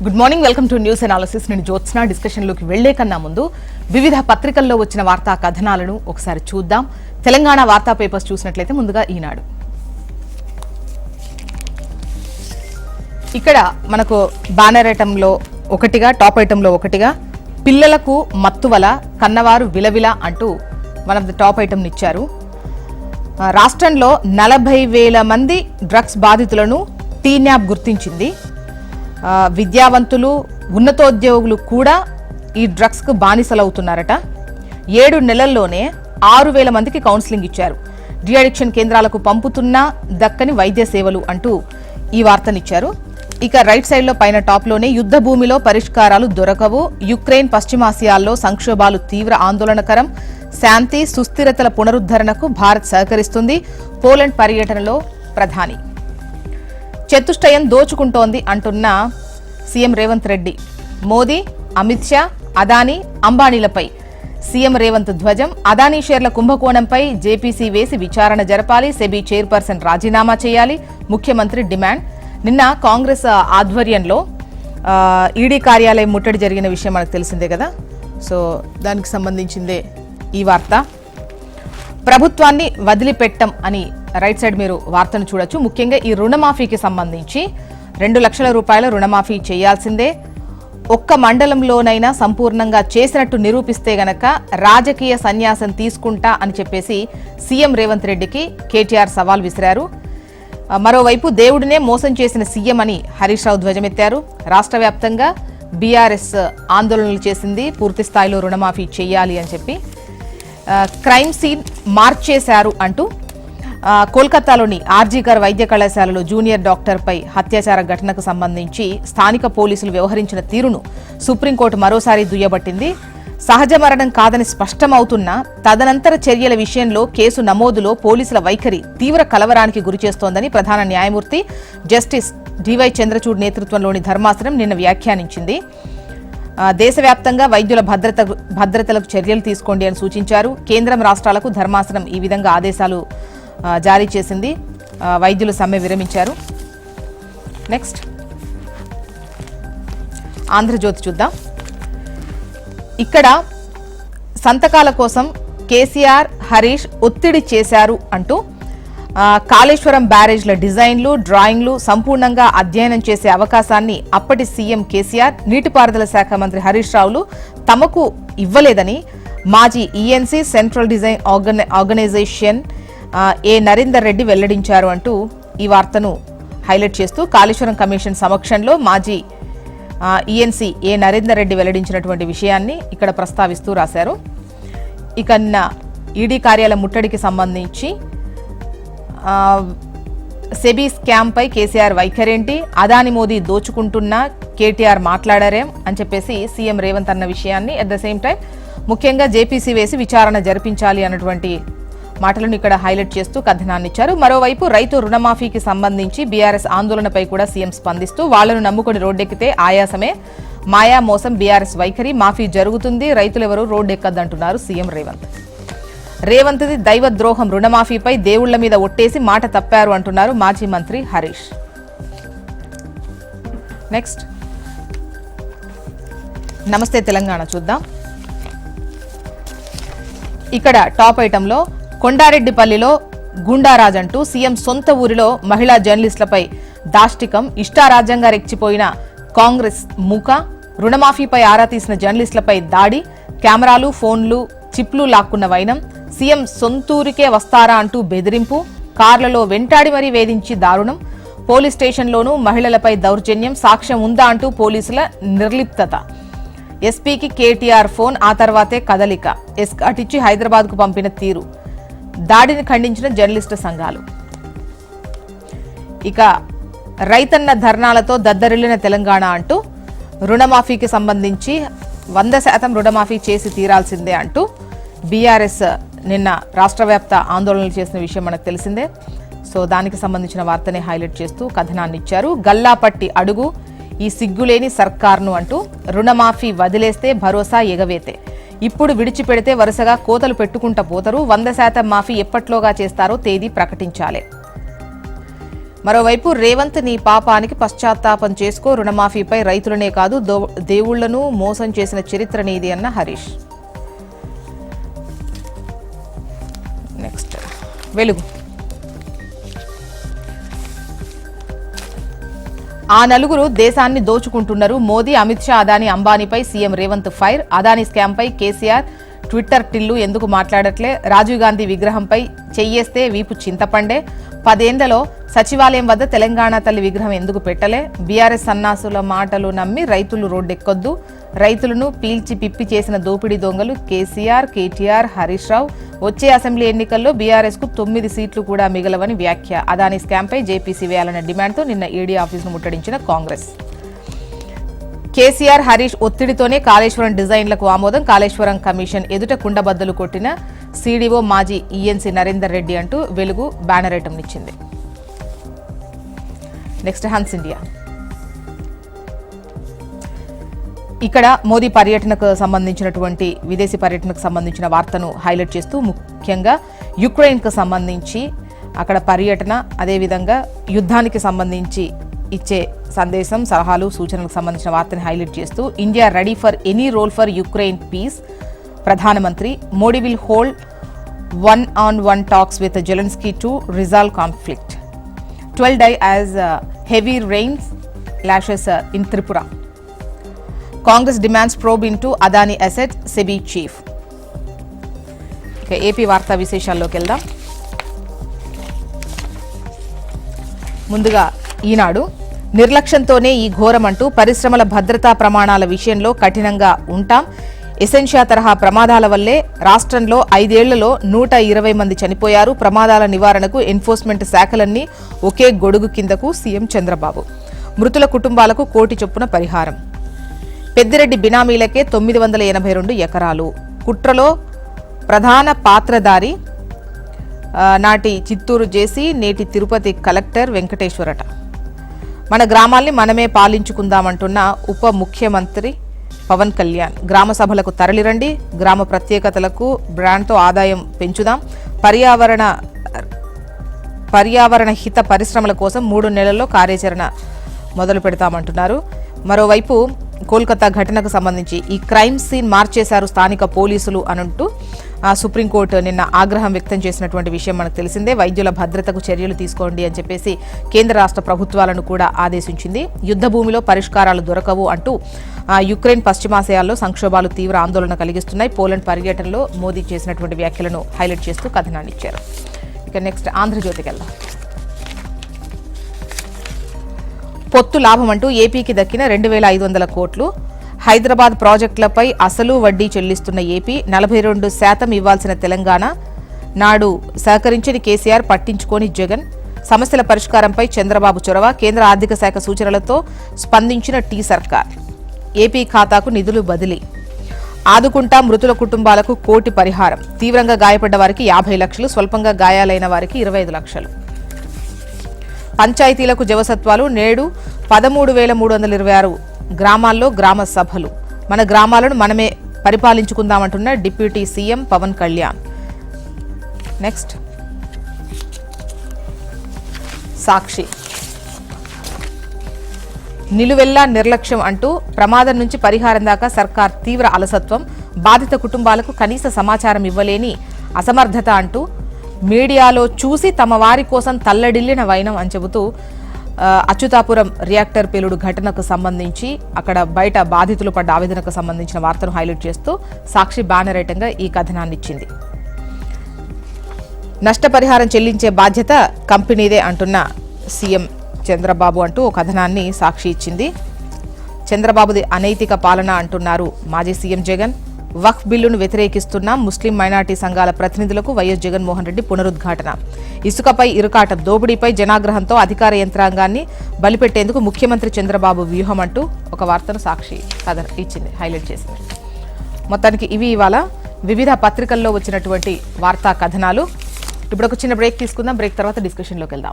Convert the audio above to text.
Good morning welcome to news analysis నేను జ్యోత్స్న. డిస్కషన్లోకి వెళ్ళే కన్నా ముందు వివిధ పత్రికల్లో వచ్చిన వార్తా కథనాలను ఒకసారి చూద్దాం. తెలంగాణ వార్తా పేపర్స్ చూసినట్లయితే ముందుగా ఈనాడు. ఇక్కడ మనకు బ్యానర్ ఐటంలో ఒకటిగా టాప్ ఐటంలో ఒకటిగా పిల్లలకు మత్తువల కన్నవారు విలవిల అంటూ వన్ ఆఫ్ ద టాప్ ఐటమ్ని ఇచ్చారు. రాష్ట్రంలో నలభై వేల మంది డ్రగ్స్ బాధితులను టీన్యాప్ గుర్తించింది. విద్యావంతులు ఉన్నతోద్యోగులు కూడా ఈ డ్రగ్స్కు బానిసలవుతున్నారట. ఏడు నెలల్లోనే ఆరు వేల మందికి కౌన్సిలింగ్ ఇచ్చారు. డిఅడిక్షన్ కేంద్రాలకు పంపుతున్నా దక్కని వైద్య సేవలు అంటూ ఈ వార్తనిచ్చారు. ఇక రైట్ సైడ్లో పైన టాప్లోనే యుద్ధ భూమిలో పరిష్కారాలు దొరకవు. యుక్రెయిన్ పశ్చిమాసియాల్లో సంక్షోభాలు తీవ్ర ఆందోళనకరం. శాంతి సుస్థిరతల పునరుద్ధరణకు భారత్ సహకరిస్తుంది. పోలాండ్ పర్యటనలో ప్రధాని. చతుష్టయం దోచుకుంటోంది అంటున్న సీఎం రేవంత్ రెడ్డి. మోదీ అమిత్ షా అదానీ అంబానీలపై. సీఎం రేవంత్ ధ్వజం అదానీ షేర్ల కుంభకోణంపై జేపీసీ వేసి విచారణ జరపాలి సెబీ చైర్పర్సన్ రాజీనామా చేయాలి ముఖ్యమంత్రి డిమాండ్. నిన్న కాంగ్రెస్ ఆధ్వర్యంలో ఈడీ కార్యాలయం ముట్టడి జరిగిన విషయం మనకు తెలిసిందే కదా? సో దానికి సంబంధించిందే ఈ వార్త. ప్రభుత్వాన్ని వదిలిపెట్టం అని రైట్ సైడ్ మీరు వార్తను చూడొచ్చు. ముఖ్యంగా ఈ రుణమాఫీకి సంబంధించి రెండు లక్షల రూపాయల రుణమాఫీ చేయాల్సిందే. ఒక్క మండలంలోనైనా సంపూర్ణంగా చేసినట్టు నిరూపిస్తే గనక రాజకీయ సన్యాసం తీసుకుంటా అని చెప్పేసి సీఎం రేవంత్ రెడ్డికి కేటీఆర్ సవాల్ విసిరారు. మరోవైపు దేవుడినే మోసం చేసిన సీఎం అని హరీష్ రావు ధ్వజమెత్తారు. రాష్ట్ర వ్యాప్తంగా బీఆర్ఎస్ ఆందోళనలు చేసింది పూర్తి స్థాయిలో రుణమాఫీ చేయాలి అని చెప్పి క్రైమ్ సీన్ మార్చేశారు అంటూ కోల్కతాలోని ఆర్జీకర్ వైద్య కళాశాలలో జూనియర్ డాక్టర్పై అత్యాచార ఘటనకు సంబంధించి స్థానిక పోలీసులు వ్యవహరించిన తీరును సుప్రీంకోర్టు మరోసారి దుయ్యబట్టింది. సహజ మరణం కాదని స్పష్టమవుతున్నా తదనంతర చర్యల విషయంలో కేసు నమోదులో పోలీసుల వైఖరి తీవ్ర కలవరానికి గురిచేస్తోందని ప్రధాన న్యాయమూర్తి జస్టిస్ డివై చంద్రచూడ్ నేతృత్వంలోని ధర్మాసనం నిన్న వ్యాఖ్యానించింది. దేశవ్యాప్తంగా వైద్యుల భద్రత భద్రతలకు చర్యలు తీసుకోండి అని సూచించారు. కేంద్రం రాష్ట్రాలకు ధర్మాసనం ఈ విధంగా ఆదేశాలు జారీ చేసింది. వైద్యులు సమ్మె విరమించారు. నెక్స్ట్. ఆంధ్రజ్యోతి చూద్దాం. ఇక్కడ సంతకాల కోసం కేసీఆర్ హరీష్ ఒత్తిడి చేశారు అంటూ కాళేశ్వరం బ్యారేజ్ల డిజైన్లు డ్రాయింగ్లు సంపూర్ణంగా అధ్యయనం చేసే అవకాశాన్ని అప్పటి సీఎం కేసీఆర్ నీటిపారుదల శాఖ మంత్రి హరీష్ రావులు తమకు ఇవ్వలేదని మాజీ ఈఎన్సీ సెంట్రల్ డిజైన్ ఆర్గనై ఆర్గనైజేషన్ ఏ నరేందర్ రెడ్డి వెల్లడించారు అంటూ ఈ వార్తను హైలైట్ చేస్తూ కాళేశ్వరం కమిషన్ సమక్షంలో మాజీ ఈఎన్సీ ఏ నరేందర్ రెడ్డి వెల్లడించినటువంటి విషయాన్ని ఇక్కడ ప్రస్తావిస్తూ రాశారు. ఇక ఈడీ కార్యాలయ ముట్టడికి సంబంధించి సెబీ స్కామ్పై కేసీఆర్ వైఖరేంటి అదాని మోదీ దోచుకుంటున్నా కేటీఆర్ మాట్లాడారేం అని చెప్పేసి సీఎం రేవంత్ అన్న విషయాన్ని అట్ ద సేమ్ టైం ముఖ్యంగా జేపీసీ వేసి విచారణ జరిపించాలి అన్నటువంటి మాటలను ఇక్కడ హైలైట్ చేస్తూ కథనాన్నిచ్చారు. మరోవైపు రైతు రుణమాఫీకి సంబంధించి బీఆర్ఎస్ ఆందోళనపై కూడా సీఎం స్పందిస్తూ వాళ్ళను నమ్ముకొని రోడ్డెక్కితే ఆయాసమే. మాయా మోసం బీఆర్ఎస్ వైఖరి మాఫీ జరుగుతుంది రైతులెవరూ రోడ్డెక్కద్దంటున్నారు సీఎం రేవంత్. రేవంత్ది దైవ ద్రోహం రుణమాఫీపై దేవుళ్ళ మీద ఒట్టేసి మాట తప్పారు అంటున్నారు మాజీ మంత్రి హరీష్. నెక్స్ట్. నమస్తే తెలంగాణ చూద్దాం. ఇక్కడ టాప్ ఐటంలో కొండారెడ్డిపల్లిలో గుండారాజ్ అంటూ సీఎం సొంత ఊరిలో మహిళా జర్నలిస్టులపై దాష్టికం ఇష్టారాజ్యంగా రెచ్చిపోయిన కాంగ్రెస్ మూక రుణమాఫీపై ఆరా తీసిన జర్నలిస్టులపై దాడి కెమెరాలు ఫోన్లు చిప్లు లాక్కున్న వైనం సీఎం సొంతూరికే వస్తారా అంటూ బెదిరింపు కార్లలో వెంటాడి మరీ వేధించి దారుణం పోలీస్ స్టేషన్లోనూ మహిళలపై దౌర్జన్యం సాక్ష్యం ఉందా అంటూ పోలీసుల నిర్లిప్తత. ఎస్పీకి కేటీఆర్ ఫోన్ ఆ తర్వాతే కదలిక. ఎస్కాటిచ్చి హైదరాబాద్కు పంపిన తీరు. దాడిని ఖండించిన జర్నలిస్టు సంఘాలు. ఇక రైతన్న ధర్నాలతో దద్దరిల్లిన తెలంగాణ అంటూ రుణమాఫీకి సంబంధించి వంద శాతం రుణమాఫీ చేసి తీరాల్సిందే అంటూ బీఆర్ఎస్ నిన్న రాష్ట్ర వ్యాప్త ఆందోళనలు చేసిన విషయం మనకు తెలిసిందే. సో దానికి సంబంధించిన వార్తని హైలైట్ చేస్తూ కథనాన్ని ఇచ్చారు. గల్లాపట్టి అడుగు ఈ సిగ్గులేని సర్కార్ను అంటూ రుణమాఫీ వదిలేస్తే భరోసా ఎగవేతే. ఇప్పుడు విడిచిపెడితే వరుసగా కోతలు పెట్టుకుంటా పోతారు. వంద శాతం మాఫీ ఎప్పట్లోగా చేస్తారో తేదీ ప్రకటించాలి. మరోవైపు రేవంత్ నీ పాపానికి పశ్చాత్తాపం చేసుకో రుణమాఫీపై రైతులనే కాదు దో- దేవుళ్ళను మోసం చేసిన చరిత్ర నీది అన్న హరీష్. నెక్స్ట్. వెలుగు. ఆ నలుగురు దేశాన్ని దోచుకుంటున్నారు. మోదీ అమిత్ షా అదాని అంబానీపై సీఎం రేవంత్ ఫైర్. అదాని స్కామ్పై కేసీఆర్ ట్విట్టర్ టిల్లు ఎందుకు మాట్లాడట్లే? రాజీవ్ గాంధీ విగ్రహంపై చెయ్యేస్తే వీపు చింతపండే. పదేండ్లలో సచివాలయం వద్ద తెలంగాణ తల్లి విగ్రహం ఎందుకు పెట్టలే? బీఆర్ఎస్ సన్నాసుల మాటలు నమ్మి రైతులు రోడ్డెక్కొద్దు. రైతులను పీల్చి పిప్పి చేసిన దోపిడీ దొంగలు కేసీఆర్ కేటీఆర్ హరీష్ రావు. వచ్చే అసెంబ్లీ ఎన్నికల్లో బీఆర్ఎస్కు తొమ్మిది సీట్లు కూడా మిగలవని వ్యాఖ్య. అదాని స్కామ్పై జేపీసీ వేయాలన్న డిమాండ్తో నిన్న ఈడీ ఆఫీసును ముట్టడించిన కాంగ్రెస్. కేసీఆర్ హరీష్ ఒత్తిడితోనే కాళేశ్వరం డిజైన్లకు ఆమోదం. కాళేశ్వరం కమిషన్ ఎదుట కుండబద్దలు కొట్టిన సీడీఓ మాజీ ఈఎన్సీ నరేందర్ రెడ్డి అంటూ వెలుగు బ్యానరేటం ఇచ్చింది నెక్స్ట్ హన్స్ ఇండియా. ఇక్కడ మోదీ పర్యటనకు సంబంధించినటువంటి విదేశీ పర్యటనకు సంబంధించిన వార్తను హైలైట్ చేస్తూ ముఖ్యంగా యుక్రెయిన్కు సంబంధించి అక్కడ పర్యటన అదేవిధంగా యుద్ధానికి సంబంధించి ఇచ్చే సందేశం సలహాలు సూచనలకు సంబంధించిన వార్తని హైలైట్ చేస్తూ India ready for any role for Ukraine peace ప్రధానమంత్రి Modi will hold one on one talks with Zelensky to resolve conflict twelve die as heavy rains lashes in in Tripura. Congress demands probe into Adani asset SEBI chief. AP వార్తా విశేషాల్లోకి వెళ్దాం. ముందుగా ఈనాడు నిర్లక్ష్యంతోనే ఈ ఘోరమంటూ పరిశ్రమల భద్రతా ప్రమాణాల విషయంలో కఠినంగా ఉంటాం. ఎసెన్షియా తరహా ప్రమాదాల వల్లే రాష్ట్రంలో ఐదేళ్ళలో నూట ఇరవై మంది చనిపోయారు. ప్రమాదాల నివారణకు ఎన్ఫోర్స్మెంట్ శాఖలన్నీ ఒకే గొడుగు కిందకు సీఎం చంద్రబాబు. మృతుల కుటుంబాలకు కోటి చొప్పున పరిహారం. పెద్దిరెడ్డి బినామీలకే తొమ్మిది వందల ఎనభై రెండు ఎకరాలు. కుట్రలో ప్రధాన పాత్రధారి నాటి చిత్తూరు జేసీ నేటి తిరుపతి కలెక్టర్ వెంకటేశ్వరట. మన గ్రామాల్ని మనమే పాలించుకుందామంటున్న ఉప ముఖ్యమంత్రి పవన్ కళ్యాణ్. గ్రామ సభలకు తరలిరండి గ్రామ ప్రత్యేకతలకు బ్రాండ్తో ఆదాయం పెంచుదాం. పర్యావరణ పర్యావరణ హిత పరిశ్రమల కోసం మూడు నెలల్లో కార్యాచరణ మొదలు పెడతామంటున్నారు మరోవైపు కోల్కతా ఘటనకు సంబంధించి ఈ క్రైమ్ సీన్ మార్చేశారు స్థానిక పోలీసులు అనంటూ సుప్రీంకోర్టు నిన్న ఆగ్రహం వ్యక్తం చేసినటువంటి విషయం మనకు తెలిసిందే. వైద్యుల భద్రతకు చర్యలు తీసుకోండి అని చెప్పేసి కేంద్ర రాష్ట్ర ప్రభుత్వాలను కూడా ఆదేశించింది. యుద్ధ భూమిలో పరిష్కారాలు దొరకవు అంటూ ఆ, యుక్రెయిన్ పశ్చిమాసియాల్లో సంక్షోభాలు తీవ్ర ఆందోళన కలిగిస్తున్నాయి. పోలాండ్ పర్యటనలో మోదీ చేసినటువంటి వ్యాఖ్యలను హైలైట్ చేస్తూ కథనాన్ని ఇచ్చారు. ఇక నెక్స్ట్ ఆంధ్రజ్యోతికి వెళ్దాం. పొత్తు లాభం అంటూ ఏపీకి దక్కిన రెండు వేల ఐదు వందల కోట్లు. హైదరాబాద్ ప్రాజెక్టులపై అసలు వడ్డీ చెల్లిస్తున్న ఏపీ నలభై రెండు శాతం ఇవ్వాల్సిన తెలంగాణ. నాడు సహకరించని కేసీఆర్ పట్టించుకోని జగన్. సమస్యల పరిష్కారంపై చంద్రబాబు చొరవ కేంద్ర ఆర్థిక శాఖ సూచనలతో స్పందించిన టీ సర్కార్. ఏపీ ఖాతాకు నిధులు బదిలీ. ఆదుకుంటా మృతుల కుటుంబాలకు కోటి పరిహారం. తీవ్రంగా గాయపడ్డ వారికి యాభై లక్షలు స్వల్పంగా గాయాలైన వారికి ఇరవై ఐదు లక్షలు. పంచాయతీలకు జవసత్వాలు నేడు పదమూడు వేల మూడు వందల ఇరవై ఆరు గ్రామాల్లో గ్రామ సభలు. మన గ్రామాలను మనమే పరిపాలించుకుందామంటున్న deputy CM Pawan Kalyan. Next. Sakshi. నిలువెల్లా నిర్లక్ష్యం అంటూ ప్రమాదం నుంచి పరిహారం దాకా సర్కార్ తీవ్ర అలసత్వం బాధిత కుటుంబాలకు కనీస సమాచారం ఇవ్వలేని అసమర్థత అంటూ మీడియాలో చూసి తమ వారి కోసం తల్లడిల్లిన వైనం అని చెబుతూ అచ్యుతాపురం రియాక్టర్ పేలుడు ఘటనకు సంబంధించి అక్కడ బయట బాధితులు పడ్డ ఆవేదనకు సంబంధించిన వార్తను హైలైట్ చేస్తూ సాక్షి బానరేటంగా ఈ కథనాన్ని ఇచ్చింది. నష్టపరిహారం చెల్లించే బాధ్యత కంపెనీదే అంటున్న సీఎం చంద్రబాబు అంటూ ఓ కథనాన్ని సాక్షి ఇచ్చింది. చంద్రబాబుది అనైతిక పాలన అంటున్నారు మాజీ సీఎం జగన్. వక్ఫ్ బిల్లును వ్యతిరేకిస్తున్న ముస్లిం మైనార్టీ సంఘాల ప్రతినిధులకు వైఎస్ జగన్మోహన్ రెడ్డి పునరుద్ఘాటన. ఇసుకపై ఇరుకాట దోపిడీపై జనాగ్రహంతో అధికార యంత్రాంగాన్ని బలిపెట్టేందుకు ముఖ్యమంత్రి చంద్రబాబు వ్యూహం అంటూ ఒక వార్తను సాక్షి కథ ఇచ్చింది హైలైట్ చేసింది. మొత్తానికి ఇవి ఇవాళ వివిధ పత్రికల్లో వచ్చినటువంటి వార్తా కథనాలు. ఇప్పుడు ఒక చిన్న బ్రేక్ తీసుకుందాం. బ్రేక్ తర్వాత డిస్కషన్లోకి వెళ్దాం.